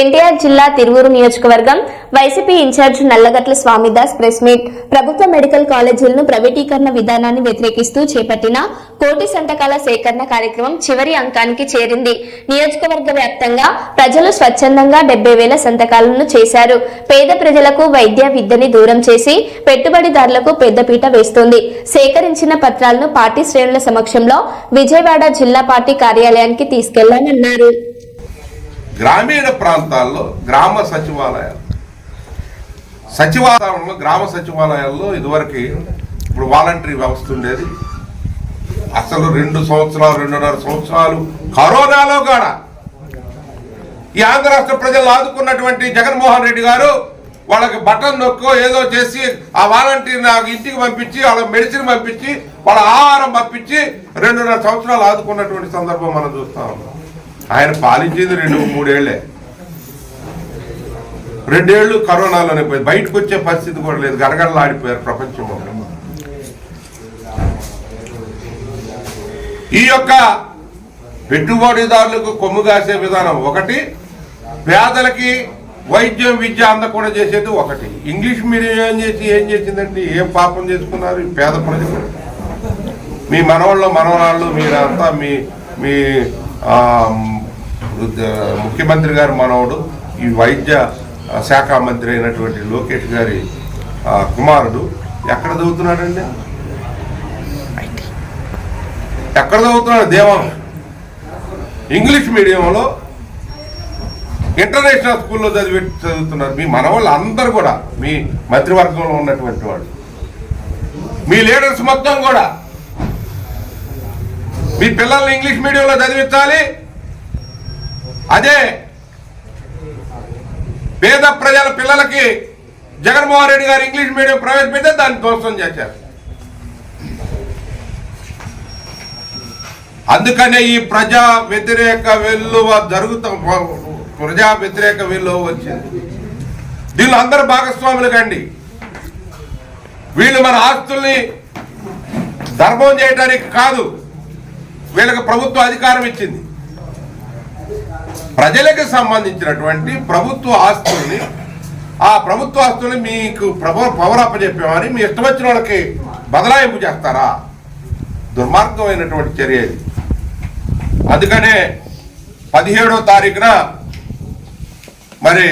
ఎన్టీఆర్ జిల్లా తిరువూరు నియోజకవర్గం YCP in charge Nallagatla Swamidas press meet. ప్రభుత్వ మెడికల్ కాలేజీలను ప్రైవేటీకరణ విధానాన్ని వ్యతిరేకిస్తూ చేపట్టిన కోటి సంతకాల సేకరణ కార్యక్రమం చివరి అంకానికి చేరింది. నియోజకవర్గ వ్యాప్తంగా ప్రజలు స్వచ్ఛందంగా డెబ్బై వేల సంతకాలను చేశారు. పేద ప్రజలకు వైద్య విద్యని దూరం చేసి పెట్టుబడిదారులకు పెద్దపీట వేస్తోంది. సేకరించిన పత్రాలను పార్టీ శ్రేణుల సమక్షంలో విజయవాడ జిల్లా పార్టీ కార్యాలయానికి తీసుకెళ్ళామన్నారు గ్రామీణ ప్రాంతాల్లో గ్రామ సచివాలయాలు. సచివాలయంలో గ్రామ సచివాలయాల్లో ఇదివరకు ఇప్పుడు వాలంటరీ వ్యవస్థ ఉండేది. అసలు రెండు సంవత్సరాలు రెండున్నర సంవత్సరాలు కరోనాలో కూడా. ఈ ఆంధ్ర రాష్ట్ర ప్రజలు ఆదుకున్నటువంటి జగన్మోహన్ రెడ్డి గారు వాళ్ళకి బటన్ నొక్కో ఏదో చేసి ఆ వాలంటీర్ నాకు ఇంటికి పంపించి వాళ్ళ మెడిసిన్ పంపించి వాళ్ళ ఆహారం పంపించి రెండున్నర సంవత్సరాలు ఆదుకున్నటువంటి సందర్భం మనం చూస్తా ఉన్నాం. ఆయన పాలించింది రెండు మూడేళ్ళే. రెండేళ్ళు కరోనాలోనే పోయి బయటకు వచ్చే పరిస్థితి కూడా లేదు. గడగడలాడిపోయారు ప్రపంచం ఈ యొక్క పెట్టుబడిదారులకు కొమ్ము కాసే విధానం ఒకటి పేదలకి వైద్యం విద్య అందకుండా చేసేది ఒకటి. ఇంగ్లీష్ మీడియం ఏం చేసి ఏం చేసిందండి ఏం పాపం చేసుకున్నారు పేద ప్రజలు? మీ మనవాళ్ళు మనవరాళ్ళు మీరంతా మీ మీ ముఖ్యమంత్రి గారి మనవడు ఈ వైద్య శాఖ మంత్రి అయినటువంటి లోకేష్ గారి కుమారుడు. ఎక్కడ చదువుతున్నాడండి? ఎక్కడ చదువుతున్నాడు దేవం? ఇంగ్లీష్ మీడియంలో ఇంటర్నేషనల్ స్కూల్లో చదివి చదువుతున్నారు. మీ మనవాళ్ళు అందరు కూడా మీ మంత్రివర్గంలో ఉన్నటువంటి వాళ్ళు. మీ లీడర్స్ మొత్తం కూడా మీ పిల్లల్ని ఇంగ్లీష్ మీడియంలో చదివించాలి. అదే పేద ప్రజల పిల్లలకి జగన్మోహన్ రెడ్డి గారు ఇంగ్లీష్ మీడియం ప్రవేశపెడితే దాన్ని ధ్వంసం చేశారు. అందుకనే ఈ ప్రజా వ్యతిరేక వెల్లువ జరుగుతా ప్రజా వ్యతిరేక వెల్లువ వచ్చింది. దీనిలో అందరు భాగస్వాములు కండి. వీళ్ళు మన ఆస్తుల్ని ధర్మం చేయడానికి కాదు. వీళ్ళకి ప్రభుత్వ అధికారం ఇచ్చింది. ప్రజలకు సంబంధించినటువంటి ప్రభుత్వ ఆస్తుల్ని ఆ ప్రభుత్వ ఆస్తుల్ని మీకు ప్రభు పవర్ అప్పచెప్పామని మీ ఇష్టం వచ్చిన వాళ్ళకి బదలాయింపు చేస్తారా? దుర్మార్గమైనటువంటి చర్య ఇది. అందుకనే పదిహేడో తారీఖున మరి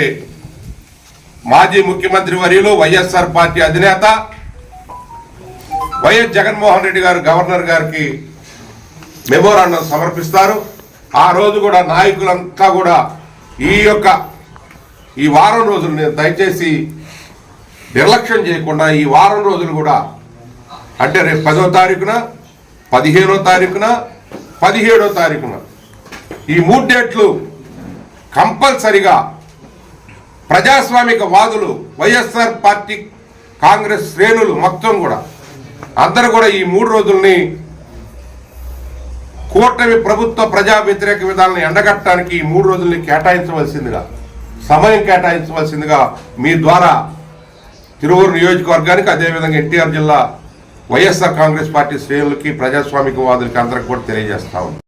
మాజీ ముఖ్యమంత్రి వర్యులు వైఎస్ఆర్ పార్టీ అధినేత వైఎస్ జగన్మోహన్ రెడ్డి గారు గవర్నర్ గారికి మెమోరాండం సమర్పిస్తారు. ఆ రోజు కూడా నాయకులంతా కూడా ఈ యొక్క ఈ వారం రోజులు నేను దయచేసి నిర్లక్ష్యం చేయకుండా ఈ వారం రోజులు కూడా అంటే రేపు పదో తారీఖున పదిహేనో తారీఖున పదిహేడో తారీఖున ఈ మూడు డేట్లు కంపల్సరిగా ప్రజాస్వామిక వాదులు వైఎస్ఆర్ పార్టీ కాంగ్రెస్ శ్రేణులు మొత్తం కూడా అందరూ కూడా ఈ మూడు రోజుల్ని కూటమి ప్రభుత్వ ప్రజా వ్యతిరేక విధానాలను ఎండగట్టడానికి ఈ మూడు రోజుల్ని కేటాయించవలసిందిగా సమయం కేటాయించవలసిందిగా మీ ద్వారా తిరువూరు నియోజకవర్గానికి అదేవిధంగా ఎన్టీఆర్ జిల్లా వైఎస్ఆర్ కాంగ్రెస్ పార్టీ శ్రేణులకి ప్రజాస్వామిక వాదులకి అందరికి కూడా తెలియజేస్తా